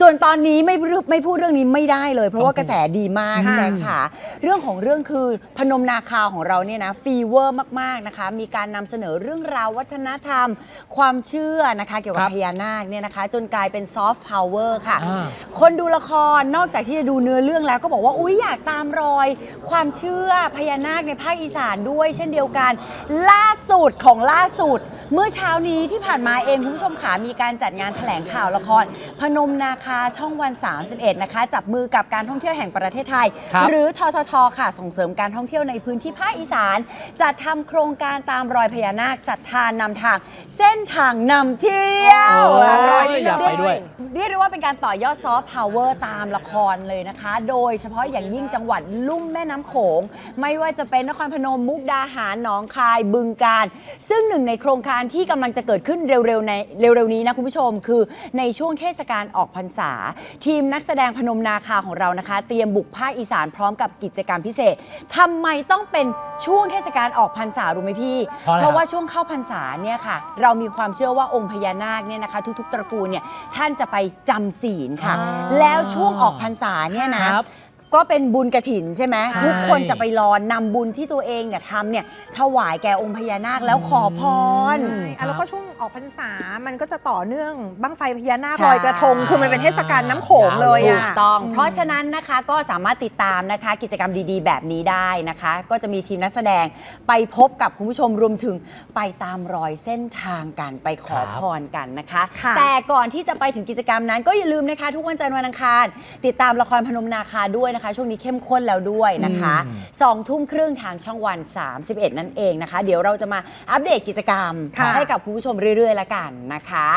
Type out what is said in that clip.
ส่วนตอนนี้ไม่พูดไม่พูดเรื่องนี้ไม่ได้เลย เพราะว่ากระแสดีมากค่ะแจ๊คค่ะ เรื่องของเรื่องคือพนมนาคาของเราเนี่ยนะฟีเวอร์มากๆนะคะ มีการนำเสนอเรื่องราววัฒนธรรม ความเชื่อนะคะเกี่ยวกับครับพญานาคเนี่ยนะคะ จนกลายเป็นซอฟต์พาวเวอร์ค่ะ อ่า คนดูละครนอกจากที่จะดูเนื้อเรื่องแล้วก็บอกว่าอุ๊ยอยากตามรอย ความเชื่อพญานาคในภาคอีสานด้วย เช่นเดียวกัน ล่าสุดของล่าสุด เมื่อเช้านี้ที่ผ่านมาเองคุณผู้ชมขามีการจัดงานแถลงข่าวละคร พนมนาคาช่องวัน 31 นะคะ จับมือกับการท่องเที่ยวแห่งประเทศไทย ครับหรือทททค่ะ ส่งเสริมการท่องเที่ยวในพื้นที่ภาคอีสานจัดทำโครงการตามรอยพญานาคศรัทธานำทาง เส้นทางนำเที่ยวโอ้ยเอยาก ไปด้วย เรียกได้ว่าเป็นการต่อยอดซอฟต์พาวเวอร์ตามละครเลยนะคะ โดยเฉพาะอย่างยิ่งจังหวัดลุ่มแม่น้ำโขง ไม่ว่าจะเป็นนครพนมมุกดาหารหนองคายบึงการ ซึ่งหนึ่งในโครงการที่กำลังจะเกิดขึ้นเร็วๆในเร็วๆนี้นะคุณผู้ชม คือในช่วงเทศกาลออกพรรษา ทีมนักแสดงพนมนาคาของเรานะคะ เตรียมบุกภาคอีสานพร้อมกับกิจกรรมพิเศษทำไมต้องเป็นช่วงเทศกาลออกพรรษารู้ไหมพี่ เพราะอะไรเพราะว่าครับช่วงเข้าพรรษาเนี่ยค่ะ เรามีความเชื่อว่าองค์พญานาคเนี่ยนะคะ ทุกๆ ตระกูลเนี่ยท่านจะไปจำศีลค่ะอ๋อแล้วช่วงออกพรรษาเนี่ยนะครับ ก็เป็นบุญกระถินใช่ไหมใช่ ทุกคนจะไปรอนำบุญที่ตัวเองเนี่ยทำเนี่ยถวายแก่องค์พญานาคแล้วขอพรอืมอะแล้วก็ช่วงออกพรรษา มันก็จะต่อเนื่องบั้งไฟพญานาคใช่ ลอยกระทง คือมันเป็นเทศกาลน้ำโขงเลยถูอะ กต้อง เพราะฉะนั้นนะคะก็สามารถติดตามนะคะ กิจกรรมดีๆ แบบนี้ได้นะคะ ก็จะมีทีมนักแสดงไปพบกับคุณผู้ชมรวมถึงไปตามรอยเส้นทางกันไปขอครับพรกันนะคะ ค่ะ แต่ก่อนที่จะไปถึงกิจกรรมนั้นก็อย่าลืมนะคะ ทุกวันจันทร์วันอังคาร ติดตามละครพนมนาคาด้วยนะคะช่วงนี้เข้มข้นแล้วด้วยนะคะอืมสองทุ่มครึ่งทางช่องวัน 31 นั่นเองนะคะ เดี๋ยวเราจะมาอัปเดตกิจกรรมค่ะให้กับคุณผู้ชมเรื่อยๆละกันนะคะ